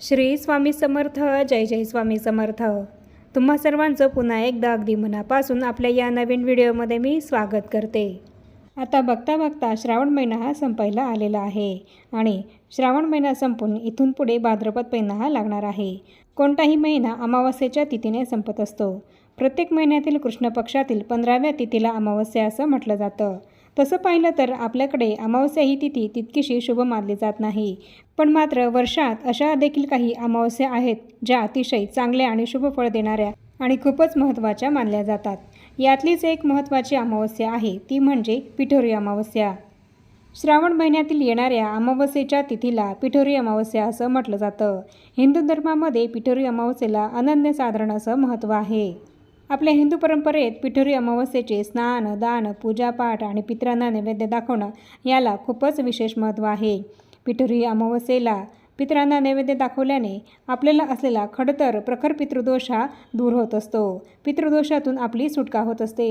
श्री स्वामी समर्थ जय जय स्वामी समर्थ. तुम्हा सर्वांचं पुन्हा एकदा अगदी मनापासून आपल्या या नवीन व्हिडिओमध्ये मी स्वागत करते. आता बघता बघता श्रावण महिना हा संपायला आलेला आहे आणि श्रावण महिना संपून इथून पुढे भाद्रपद महिना हा लागणार आहे. कोणताही महिना अमावस्येच्या तिथीने संपत असतो. प्रत्येक महिन्यातील कृष्ण पक्षातील पंधराव्या तिथीला अमावस्या असं म्हटलं जातं. तसं पाहिलं तर आपल्याकडे अमावस्या ही तिथी तितकीशी शुभ मानली जात नाही. पण मात्र वर्षात अशा देखील काही अमावस्या आहेत ज्या अतिशय चांगल्या आणि शुभ फळ देणाऱ्या आणि खूपच महत्त्वाच्या मानल्या जातात. यातलीच एक महत्त्वाची अमावस्या आहे ती म्हणजे पिठोरी अमावस्या. श्रावण महिन्यातील येणाऱ्या अमावस्येच्या तिथीला पिठोरी अमावस्या असं म्हटलं जातं. हिंदू धर्मामध्ये पिठोरी अमावस्येला अनन्यसाधारण असं महत्त्व आहे. आपल्या हिंदू परंपरेत पिठोरी अमावस्येचे स्नान दान पूजापाठ आणि पितरांना नैवेद्य दाखवणं याला खूपच विशेष महत्त्व आहे. पिठोरी अमावस्येला पितरांना नैवेद्य दाखवल्याने आपल्याला असलेला खडतर प्रखर पितृदोष हा दूर होत असतो. पितृदोषातून आपली सुटका होत असते.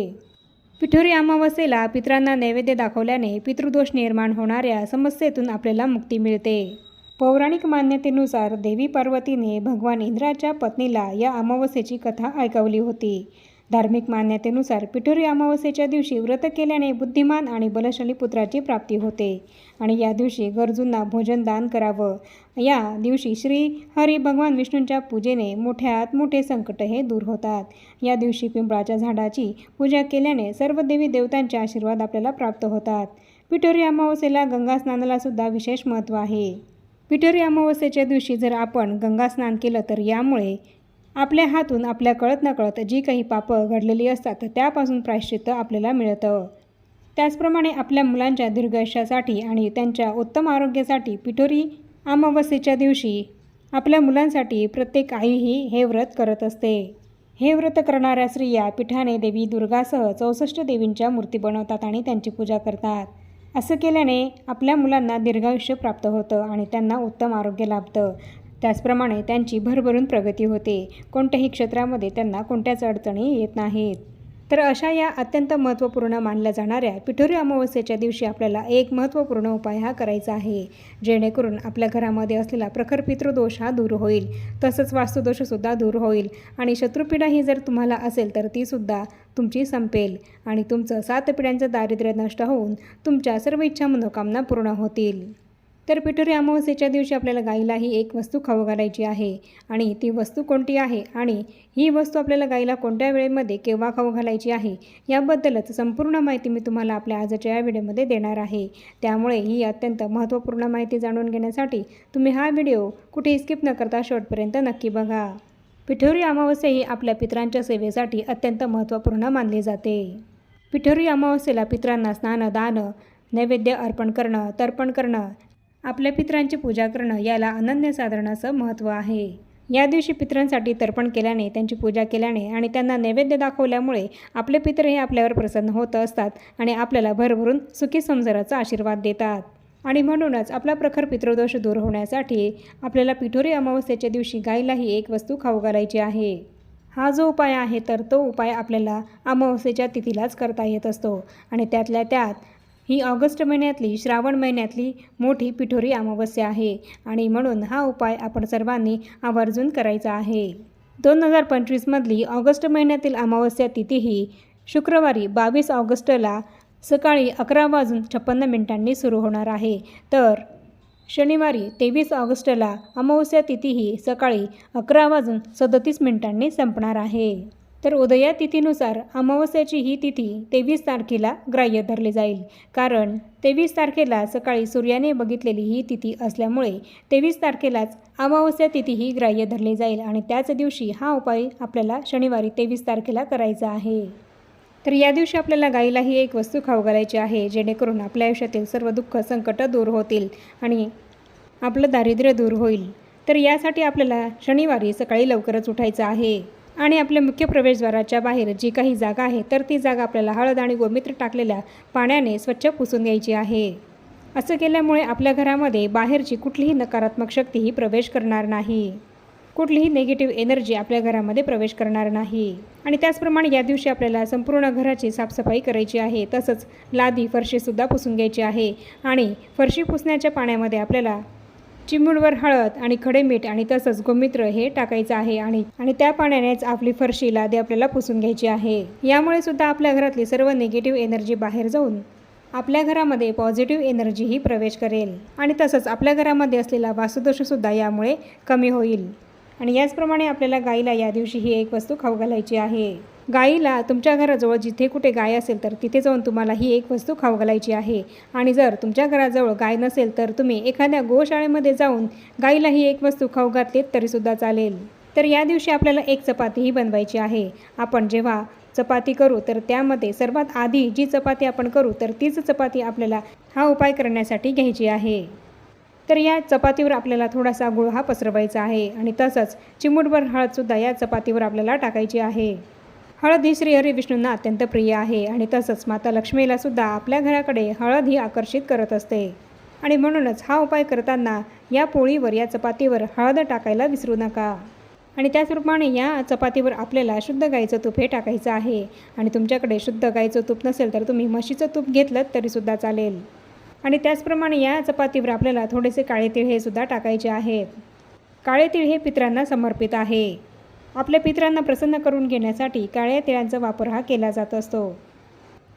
पिठोरी अमावस्येला पितरांना नैवेद्य दाखवल्याने पितृदोष निर्माण होणाऱ्या समस्येतून आपल्याला मुक्ती मिळते. पौराणिक मान्यतेनुसार देवी पार्वतीने भगवान इंद्राच्या पत्नीला या अमावस्येची कथा ऐकवली होती. धार्मिक मान्यतेनुसार पिठोरी अमावस्येच्या दिवशी व्रत केल्याने बुद्धिमान आणि बलशाली पुत्राची प्राप्ती होते आणि या दिवशी गरजूंना भोजन दान करावं. या दिवशी श्री हरी भगवान विष्णूंच्या पूजेने मोठ्यात मोठे संकट हे दूर होतात. या दिवशी पिंपळाच्या झाडाची पूजा केल्याने सर्व देवी देवतांचे आशीर्वाद आपल्याला प्राप्त होतात. पिठोरी अमावस्येला गंगा स्नानाला सुद्धा विशेष महत्त्व आहे. पिठोरी अमावस्येच्या दिवशी जर आपण गंगा स्नान केलं तर यामुळे आपल्या हातून आपल्या कळत नकळत जी काही पापं घडलेली असतात त्यापासून प्रायश्चित्त आपल्याला मिळतं. त्याचप्रमाणे आपल्या मुलांच्या दीर्घायुष्यासाठी आणि त्यांच्या उत्तम आरोग्यासाठी पिठोरी अमावस्येच्या दिवशी आपल्या मुलांसाठी प्रत्येक आईही हे व्रत करत असते. हे व्रत करणाऱ्या स्त्रिया पिठाने देवी दुर्गासह चौसष्ट देवींच्या मूर्ती बनवतात आणि त्यांची पूजा करतात. असं केल्याने आपल्या मुलांना दीर्घायुष्य प्राप्त होतं आणि त्यांना उत्तम आरोग्य लाभतं. त्याचप्रमाणे त्यांची भरभरून प्रगती होते. कोणत्याही क्षेत्रामध्ये त्यांना कोणत्याच अडचणी येत नाहीत. तर अशा या अत्यंत महत्त्वपूर्ण मानल्या जाणाऱ्या पिठोरी अमावस्येच्या दिवशी आपल्याला एक महत्त्वपूर्ण उपाय हा करायचा आहे. जेणेकरून आपल्या घरामध्ये असलेला प्रखर पितृदोष हा दूर होईल. तसंच वास्तुदोषसुद्धा दूर होईल. आणि शत्रुपीडा ही जर तुम्हाला असेल तर तीसुद्धा तुमची संपेल. आणि तुमचं सात पिढ्यांचं दारिद्र्य नष्ट होऊन तुमच्या सर्व इच्छा मनोकामना पूर्ण होतील. तर पिठोरी अमावस्येच्या दिवशी आपल्याला गाईला ही एक वस्तू खाऊ घालायची आहे. आणि ती वस्तू कोणती आहे? आणि ही वस्तू आपल्याला गाईला कोणत्या वेळेमध्ये केव्हा खाऊ घालायची आहे? याबद्दलच संपूर्ण माहिती मी तुम्हाला आपल्या आजच्या या व्हिडिओमध्ये देणार आहे. त्यामुळे ही अत्यंत महत्त्वपूर्ण माहिती जाणून घेण्यासाठी तुम्ही हा व्हिडिओ कुठेही स्किप न करता शेवटपर्यंत नक्की बघा. पिठोरी अमावस्या ही आपल्या पितरांच्या सेवेसाठी अत्यंत महत्त्वपूर्ण मानली जाते. पिठोरी अमावस्येला पितरांना स्नान दान नैवेद्य अर्पण करणं तर्पण करणं आपल्या पित्रांची पूजा करणं याला अनन्यसाधारण असं महत्त्व आहे. या दिवशी पितरांसाठी तर्पण केल्याने त्यांची पूजा केल्याने आणि त्यांना नैवेद्य दाखवल्यामुळे आपले पितर हे आपल्यावर प्रसन्न होत असतात आणि आपल्याला भरभरून सुखी संसाराचा आशीर्वाद देतात. आणि म्हणूनच आपला प्रखर पितृदोष दूर होण्यासाठी आपल्याला पिठोरी अमावस्येच्या दिवशी गाईलाही एक वस्तू खाऊ घालायची आहे. हा जो उपाय आहे तर तो उपाय आपल्याला अमावस्येच्या तिथीलाच करता येत असतो आणि त्यातल्या त्यात ही ऑगस्ट महिन्यातली श्रावण महिन्यातली मोठी पिठोरी अमावस्या आहे आणि म्हणून हा उपाय आपण सर्वांनी आवर्जून करायचा आहे. दोन हजार पंचवीसमधली ऑगस्ट महिन्यातील अमावस्या तिथीही शुक्रवारी बावीस ऑगस्टला सकाळी अकरा वाजून छप्पन्न मिनिटांनी सुरू होणार आहे. तर शनिवारी तेवीस ऑगस्टला अमावस्या तिथी ही सकाळी अकरा वाजून सदतीस मिनिटांनी संपणार आहे. तर उदया तिथीनुसार अमावस्याची ही तिथी तेवीस तारखेला ग्राह्य धरली जाईल. कारण तेवीस तारखेला सकाळी सूर्याने बघितलेली ही तिथी असल्यामुळे तेवीस तारखेलाच अमावस्या तिथी ही ग्राह्य धरली जाईल आणि त्याच दिवशी हा उपाय आपल्याला शनिवारी तेवीस तारखेला करायचा आहे. तर या दिवशी आपल्याला गाईलाही एक वस्तू खाऊ घालायची आहे जेणेकरून आपल्या आयुष्यातील सर्व दुःख संकट दूर होतील आणि आपलं दारिद्र्य दूर होईल. तर यासाठी आपल्याला शनिवारी सकाळी लवकरच उठायचं आहे. आणि आपल्या मुख्य प्रवेशद्वाराच्या बाहेर जी काही जागा आहे तर ती जागा आपल्याला हळद आणि गोमित्र टाकलेल्या पाण्याने स्वच्छ पुसून घ्यायची आहे. असं केल्यामुळे आपल्या घरामध्ये बाहेरची कुठलीही नकारात्मक शक्ती ही प्रवेश करणार नाही. कुठलीही नेगेटिव्ह एनर्जी आपल्या घरामध्ये प्रवेश करणार नाही. आणि त्याचप्रमाणे या दिवशी आपल्याला संपूर्ण घराची साफसफाई करायची आहे तसंच लादी फरशीसुद्धा पुसून घ्यायची आहे. आणि फरशी पुसण्याच्या पाण्यामध्ये आपल्याला चिमूडवर हळद आणि खडे मीठ आणि तसंच गोमित्र हे टाकायचं आहे आणि आणि त्या पाण्यानेच आपली फरशी लादी आपल्याला पुसून घ्यायची आहे. यामुळे सुद्धा आपल्या घरातली सर्व निगेटिव्ह एनर्जी बाहेर जाऊन आपल्या घरामध्ये पॉझिटिव्ह एनर्जी ही प्रवेश करेल. आणि तसंच आपल्या घरामध्ये असलेला वास्तुदोषसुद्धा यामुळे कमी होईल. आणि याचप्रमाणे आपल्याला गाईला या दिवशी ही एक वस्तू खाऊ घालायची आहे. गाईला तुमच्या घराजवळ जिथे कुठे गाय असेल तर तिथे जाऊन तुम्हाला ही एक वस्तू खाऊ घालायची आहे. आणि जर तुमच्या घराजवळ गाय नसेल तर तुम्ही एखाद्या गोशाळेमध्ये जाऊन गाईला ही एक वस्तू खाऊ घातलीत तरीसुद्धा चालेल. तर या दिवशी आपल्याला एक चपातीही बनवायची आहे. आपण जेव्हा चपाती करू तर त्यामध्ये सर्वात आधी जी चपाती आपण करू तर तीच चपाती आपल्याला हा उपाय करण्यासाठी घ्यायची आहे. तर या चपातीवर आपल्याला थोडासा गुळ हा पसरवायचा आहे आणि तसंच चिमूटभर हळदसुद्धा या चपातीवर आपल्याला टाकायची आहे. हळद ही श्रीहरी विष्णूंना अत्यंत प्रिय आहे आणि तसंच माता लक्ष्मीला सुद्धा आपल्या घराकडे हळद ही आकर्षित करत असते. आणि म्हणूनच हा उपाय करताना या पोळीवर या चपातीवर हळद टाकायला विसरू नका. आणि त्याचप्रमाणे या चपातीवर आपल्याला शुद्ध गाईचं तूप हे टाकायचं आहे. आणि तुमच्याकडे शुद्ध गाईचं तूप नसेल तर तुम्ही म्हशीचं तूप घेतलं तरीसुद्धा चालेल. आणि त्याचप्रमाणे या चपातीवर आपल्याला थोडेसे काळे तीळ हे सुद्धा टाकायचे आहेत. काळे तीळ हे पित्रांना समर्पित आहे. आपल्या पित्रांना प्रसन्न करून घेण्यासाठी काळ्या तिळांचा वापर हा केला जात असतो.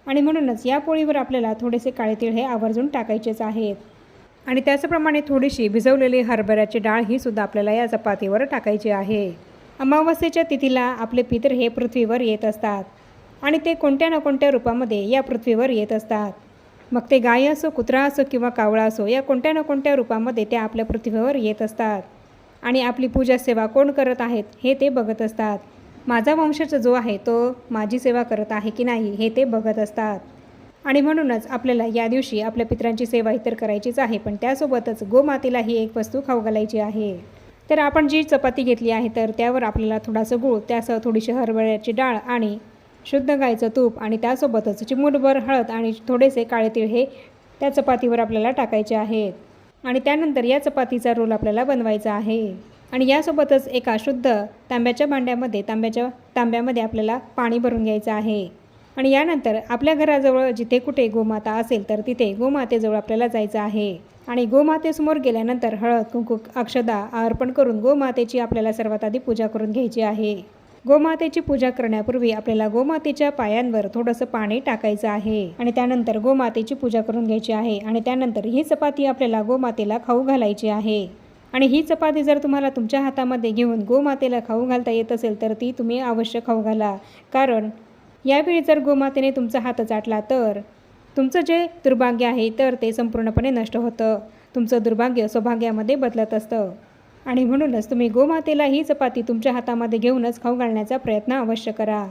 आणि म्हणूनच या पोळीवर आपल्याला थोडेसे काळे तिळ हे आवर्जून टाकायचेच आहेत. आणि त्याचप्रमाणे थोडीशी भिजवलेली हरभऱ्याची डाळ ही सुद्धा आपल्याला या चपातीवर टाकायची आहे. अमावस्येच्या तिथीला आपले पितर हे पृथ्वीवर येत असतात. आणि ते कोणत्या ना कोणत्या रूपामध्ये या पृथ्वीवर येत असतात. मग ते गाय असो कुत्रा असो किंवा कावळा असो या कोणत्या ना कोणत्या रूपामध्ये ते आपल्या पृथ्वीवर येत असतात. आणि आपली पूजा सेवा कोण करत आहेत हे ते बघत असतात. माझा वंशज जो आहे तो माझी सेवा करत आहे की नाही हे ते बघत असतात. आणि म्हणूनच आपल्याला या दिवशी आपल्या पित्रांची सेवा इतर करायचीच आहे पण त्यासोबतच गोमातेला ही एक वस्तू खाऊ घालायची आहे. तर आपण जी चपाती घेतली आहे तर त्यावर आपल्याला थोडासा गूळ त्यासह थोडीशी हरभऱ्याची डाळ आणि शुद्ध गायचं तूप आणि त्यासोबतच चिमूटभर हळद आणि थोडेसे काळे तीळ हे त्या चपातीवर आपल्याला टाकायचे आहेत. आणि त्यानंतर या चपातीचा रोल आपल्याला बनवायचा आहे. आणि यासोबतच एका शुद्ध तांब्याच्या भांड्यामध्ये तांब्याच्या तांब्यामध्ये आपल्याला पाणी भरून घ्यायचं आहे. आणि यानंतर आपल्या घराजवळ जिथे कुठे गोमाता असेल तर तिथे गोमातेजवळ आपल्याला जायचं आहे. आणि गोमातेसमोर गेल्यानंतर हळद कुंकू अक्षदा अर्पण करून गोमातेची आपल्याला सर्वात आधी पूजा करून घ्यायची आहे. गोमातेची पूजा करण्यापूर्वी आपल्याला गोमातेच्या पायांवर थोडंसं पाणी टाकायचं आहे. आणि त्यानंतर गोमातेची पूजा करून घ्यायची आहे. आणि त्यानंतर ही चपाती आपल्याला गोमातेला खाऊ घालायची आहे. आणि ही चपाती जर तुम्हाला तुमच्या हातामध्ये घेऊन गोमातेला खाऊ घालता येत असेल तर ती तुम्ही अवश्य खाऊ घाला. कारण यावेळी जर गोमातेने तुमचा हात चाटला तर तुमचं जे दुर्भाग्य आहे तर ते संपूर्णपणे नष्ट होतं. तुमचं दुर्भाग्य सौभाग्यामध्ये बदलत असतं. आणि म्हणूनच तुम्ही गोमातेला ही चपाती तुमच्या हातामध्ये घेऊनच खाऊ घालण्याचा प्रयत्न अवश्य करा.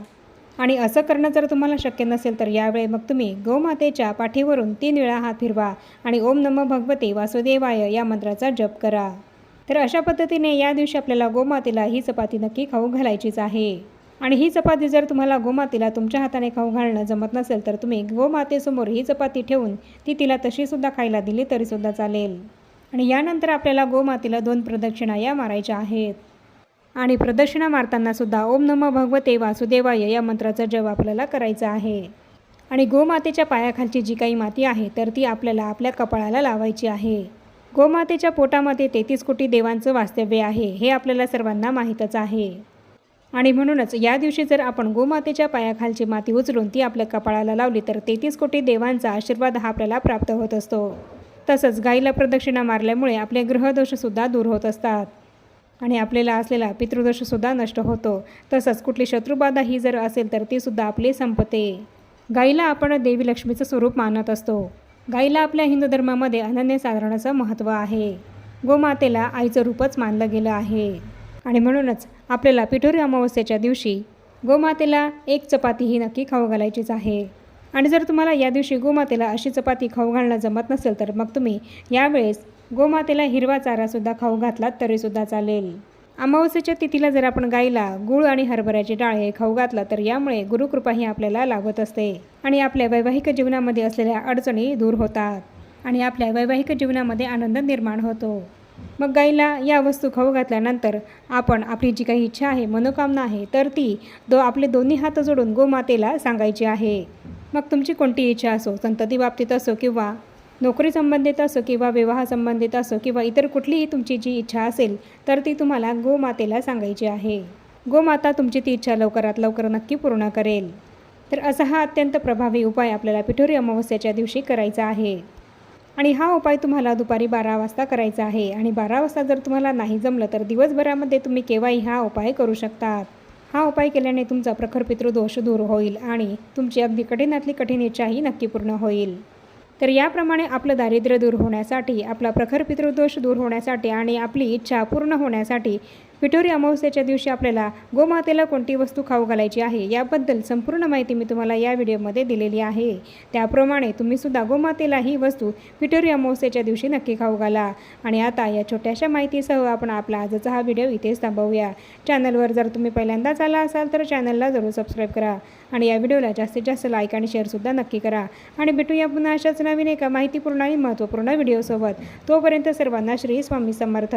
आणि असं करणं जर तुम्हाला शक्य नसेल तर यावेळी मग तुम्ही गोमातेच्या पाठीवरून तीन वेळा हात फिरवा आणि ओम नम भगवते वासुदेवाय या मंत्राचा जप करा. तर अशा पद्धतीने या दिवशी आपल्याला गोमातेला ही चपाती नक्की खाऊ घालायचीच आहे. आणि ही चपाती जर तुम्हाला गोमातेला तुमच्या हाताने खाऊ घालणं जमत नसेल तर तुम्ही गोमातेसमोर ही चपाती ठेवून ती तिला तशीसुद्धा खायला दिली तरीसुद्धा चालेल. आणि यानंतर आपल्याला गोमातेला दोन प्रदक्षिणा या मारायच्या आहेत. आणि प्रदक्षिणा मारताना सुद्धा ओम नम भगवते वासुदेवाय या मंत्राचा जप आपल्याला करायचा आहे. आणि गोमातेच्या पायाखालची जी काही माती आहे तर ती आपल्याला आपल्या कपाळाला लावायची आहे. गोमातेच्या पोटामध्ये तेहतीस कोटी देवांचं वास्तव्य आहे हे आपल्याला सर्वांना माहीतच आहे. आणि म्हणूनच या दिवशी जर आपण गोमातेच्या पायाखालची माती उचलून ती आपल्या कपाळाला लावली तर तेहतीस कोटी देवांचा आशीर्वाद हा आपल्याला प्राप्त होत असतो. तसंच गाईला प्रदक्षिणा मारल्यामुळे आपले ग्रहदोषसुद्धा दूर होत असतात. आणि आपल्याला असलेला पितृदोषसुद्धा नष्ट होतो. तसंच कुठली शत्रुबाधा ही जर असेल तर ती सुद्धा आपली संपते. गाईला आपण देवी लक्ष्मीचं स्वरूप मानत असतो. गाईला आपल्या हिंदू धर्मामध्ये अनन्यसाधारणाचं महत्त्व आहे. गोमातेला आईचं रूपच मानलं गेलं आहे. आणि म्हणूनच आपल्याला पिठोरी अमावस्येच्या दिवशी गोमातेला एक चपाती ही नक्की खाऊ घालायचीच आहे. आणि जर तुम्हाला या दिवशी गोमातेला अशी चपाती खाऊ घालणं जमत नसेल तर मग तुम्ही यावेळेस गोमातेला हिरवा चारासुद्धा खाऊ घातलात तरीसुद्धा चालेल. अमावस्येच्या तिथीला जर आपण गाईला गूळ आणि हरभऱ्याची डाळ हे खाऊ घातलं तर यामुळे गुरुकृपा ही आपल्याला लागत असते आणि आपल्या वैवाहिक जीवनामध्ये असलेल्या अडचणी दूर होतात आणि आपल्या वैवाहिक जीवनामध्ये आनंद निर्माण होतो. मग गाईला या वस्तू खाऊ घातल्यानंतर आपण आपली जी काही इच्छा आहे मनोकामना आहे तर ती दो आपले दोन्ही हात जोडून गोमातेला सांगायची आहे. मग तुमची कोणती इच्छा असो संतती बाबतीत असो किंवा नोकरी संबंधित असो किंवा विवाह संबंधित असो किंवा इतर कुठलीही तुमची जी इच्छा असेल तर ती तुम्हाला गोमातेला सांगायची आहे. गोमाता तुमची ती इच्छा लवकरात लवकर नक्की पूर्ण करेल. तर असा हा अत्यंत प्रभावी उपाय आपल्याला पिठोरी अमावस्याच्या दिवशी करायचा आहे. आणि हा उपाय तुम्हाला दुपारी बारा वाजता करायचा आहे. आणि बारा वाजता जर तुम्हाला नाही जमलं तर दिवसभरामध्ये तुम्ही केव्हाही हा उपाय करू शकतात. हा उपाय केल्याने तुमचा प्रखर पितृदोष दूर होईल आणि तुमची अगदी कठीणातली कठीण इच्छाही नक्की पूर्ण होईल. तर याप्रमाणे आपलं दारिद्र्य दूर होण्यासाठी आपला प्रखर पितृदोष दूर होण्यासाठी आणि आपली इच्छा पूर्ण होण्यासाठी पिठोरी अमावस्याच्या दिवशी आपल्याला गोमातेला कोणती वस्तू खाऊ घालायची आहे याबद्दल संपूर्ण माहिती मी तुम्हाला या व्हिडिओमध्ये दिलेली आहे. त्याप्रमाणे तुम्हीसुद्धा गोमातेला ही वस्तू पिठोरी अमावस्याच्या दिवशी नक्की खाऊ घाला. आणि आता या छोट्याशा माहितीसह आपण आपला आजचा हा व्हिडिओ इथेच थांबवूया. चॅनलवर जर तुम्ही पहिल्यांदाच आला असाल तर चॅनलला जरूर सबस्क्राईब करा आणि या व्हिडिओला जास्तीत जास्त लाईक आणि शेअरसुद्धा नक्की करा. आणि भेटूया पुन्हा अशाच नवीन एका माहितीपूर्ण आणि महत्त्वपूर्ण व्हिडिओसोबत. तोपर्यंत सर्वांना श्री स्वामी समर्थ.